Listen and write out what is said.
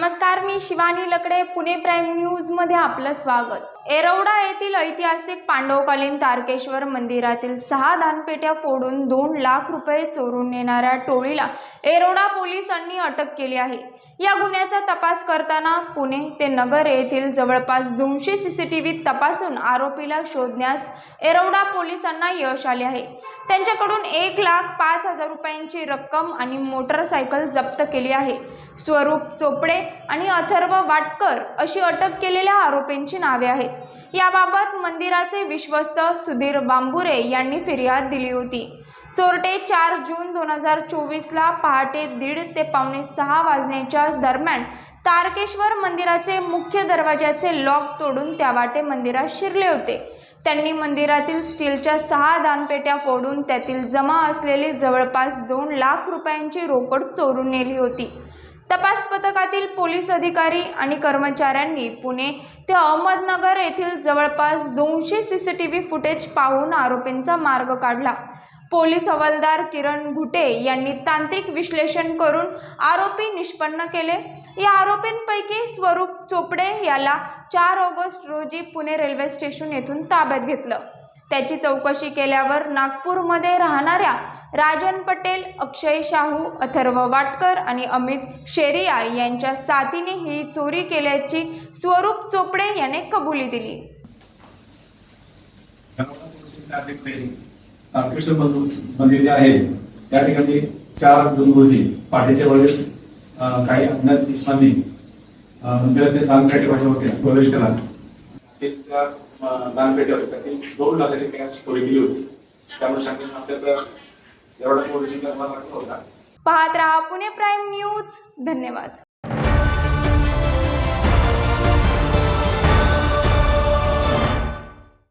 नमस्कार मी शिवानी लकडे पुणे प्राईम न्यूजमध्ये आपलं स्वागत. एरवडा येथील ऐतिहासिक पांडवकालीन तारकेश्वर मंदिरातील सहा दानपेट्या फोडून दोन लाख रुपये चोरून नेणाऱ्या टोळीला एरोडा पोलिसांनी अटक केली आहे. या गुन्ह्याचा तपास करताना पुणे ते नगर येथील जवळपास दोनशे सीसीटीव्ही तपासून आरोपीला शोधण्यास एरवडा पोलिसांना यश आले आहे. त्यांच्याकडून एक लाख पाच हजार रुपयांची रक्कम आणि मोटरसायकल जप्त केली आहे. स्वरूप चोपडे आणि अथर्व वाटकर अशी अटक केलेल्या आरोपींची नावे आहेत. याबाबत मंदिराचे विश्वस्त सुधीर बांबुरे यांनी फिर्याद दिली होती. चोरटे चार जून दोन हजार चोवीसला पहाटे दीड ते पावणे सहा वाजण्याच्या दरम्यान तारकेश्वर मंदिराचे मुख्य दरवाजाचे लॉक तोडून त्या वाटे मंदिरात शिरले होते. त्यांनी मंदिरातील स्टीलच्या सहा दानपेट्या फोडून त्यातील जमा असलेली जवळपास दोन लाख रुपयांची रोकड चोरून नेली होती. तपास पथकातील पोलीस अधिकारी आणि कर्मचाऱ्यांनी पुणे ते अहमदनगर येथील जवळपास दोनशे C C T V footage पाहून आरोपींचा मार्ग काढला. पोलीस हवालदार किरण घुटे यांनी तांत्रिक विश्लेषण करून आरोपी निष्पन्न केले. या आरोपींपैकी स्वरूप चोपडे याला चार ऑगस्ट रोजी पुणे रेल्वे स्टेशन येथून ताब्यात घेतलं. त्याची चौकशी केल्यावर नागपूरमध्ये राहणाऱ्या राजन पटेल अक्षय शाहू अथर्व वाटकर आणि अमित शेरिया यांच्या साथीने ही चोरी केल्याची स्वरूप चोपडे याने कबुली दिली. मंदिर जे आहे त्या ठिकाणी चार दोन रोजी पहाटेच्या वेळेस काही अज्ञात इस्मानी अं, मंदिराच्या दानपेठे होते प्रवेश केला. ते त्या होत्या त्यातील दोन लाखाची कॅश चोरी केली होती. त्यामुळे सांगितलं आपल्याला एवढा पोलीस होता. पाहत रहा पुणे प्राईम न्यूज. धन्यवाद.